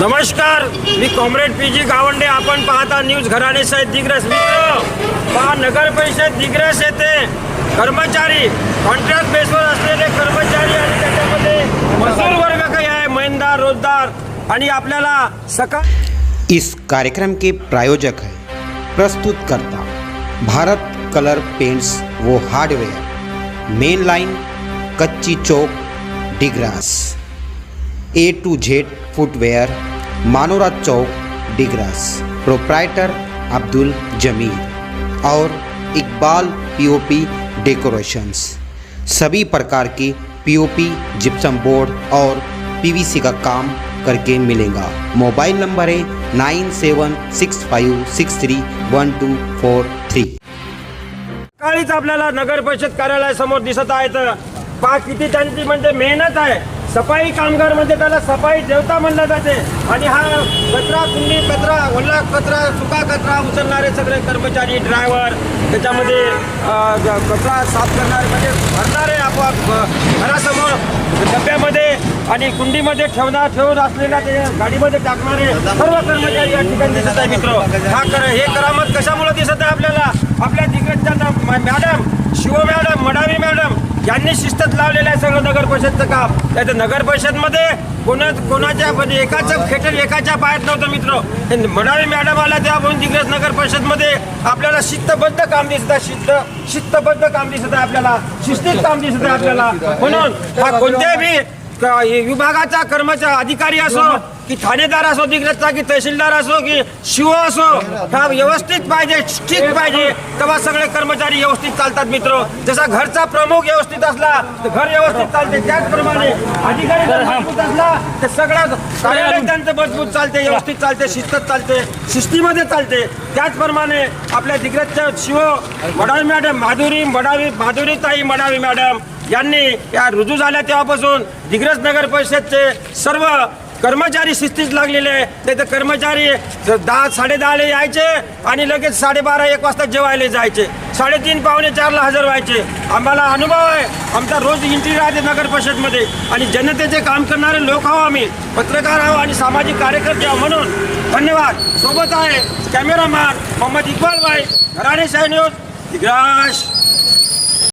नमस्कार मी comrade P G Gawande. आपण पाहता न्यूज घराणे साहेब दिग्रस. मित्र पहा नगर परिषद दिग्रस येथे कर्मचारी कॉन्ट्रॅक्ट बेसवर असलेले कर्मचारी आणि त्याच्यामध्ये मजूर वर्ग काही आहे. महिनदार रोजदार आणि आपल्याला सकाळ इस कार्यक्रम के प्रायोजक है प्रस्तुत करता भारत कलर पेंट्स वो हार्डवेयर मेन लाइन कच्ची चौक Digras A to Z footwear Manoraj Chowk Digras proprietor Abdul जमीर और इकबाल पीओपी डेकोरेशंस सभी प्रकार की पीओपी जिप्सम बोर्ड और पीवीसी का काम करके मिलेगा। मोबाइल नंबर है nine seven six five six three one two four three. सकाळीच आपल्याला नगर परिषद कार्यालयासमोर दिसत आहेत पा किती त्यांची म्हणजे मेहनत आहे. सफाई कामगार म्हणजे त्याला सफाई देवता म्हणलं जाते. आणि हा कचरा कुंडी कचरा ओला कचरा सुका कचरा उचलणारे सगळे कर्मचारी ड्रायव्हर त्याच्यामध्ये कचरा साफ करणारे म्हणजे भरणारे आपोआप घरासमोर डब्यामध्ये आणि कुंडीमध्ये ठेवणार ठेवून असलेल्या ते गाडीमध्ये टाकणारे सर्व कर्मचारी या ठिकाणी दिसत आहे मित्र. हा कर हे करामत कशामुळे दिसत आहे आपल्याला? आपल्या तिकडच्या ना- मॅडम शिव मॅडम यांनी शिस्तच लावलेलं आहे सगळं नगर परिषदचं काम. त्याचं नगर परिषदमध्ये कोणा कोणाच्या म्हणजे एकाचं खेटर एकाच्या पायात नव्हतं मित्र. हे मॅडम आला तेव्हा म्हणून दिग्रस नगर परिषदमध्ये आपल्याला शिस्तबद्ध काम दिसत आहे शिस्त शिस्तबद्ध काम दिसत आहे आपल्याला. शिस्तीत काम दिसत आहे आपल्याला. म्हणून हा कोणत्याही क- विभागाचा कर्मचारी अधिकारी असो की ठाणेदार असो दिग्रजचा की तहसीलदार असो की शिव असो हा व्यवस्थित पाहिजे ठीक पाहिजे तेव्हा सगळे कर्मचारी व्यवस्थित चालतात मित्र. जसा घरचा प्रमुख व्यवस्थित असला तर घर व्यवस्थित चालते. त्याचप्रमाणे अधिकारी जर मजबूत असला तर सगळं कार्यालय त्यांचं मजबूत चालते व्यवस्थित चालते शिस्तत चालते शिस्तीमध्ये चालते. त्याचप्रमाणे आपल्या दिग्रजच्या शिव मडावी मॅडम माधुरी मडावी माधुरी ताई मडावी मॅडम यांनी या रुजू झाल्या तेव्हापासून दिग्रज नगर परिषदचे सर्व कर्मचारी शिस्तीच लागलेले आहे नाही तर कर्मचारी दहा दहा साडेदहाला यायचे आणि लगेच साडेबारा एक वाजता जेवायला जायचे. साडेतीन पावणे चारला हजर व्हायचे. आम्हाला अनुभव आहे आमचा रोज एंट्री राहते नगर परिषदमध्ये. आणि जनतेचे काम करणारे लोक आहो आम्ही. पत्रकार आहो आणि सामाजिक कार्यकर्ते आहो म्हणून. धन्यवाद. सोबत आहे कॅमेरामॅन मोहम्मद इक्बाल भाई. घराणे साय न्यूज. दिग्राश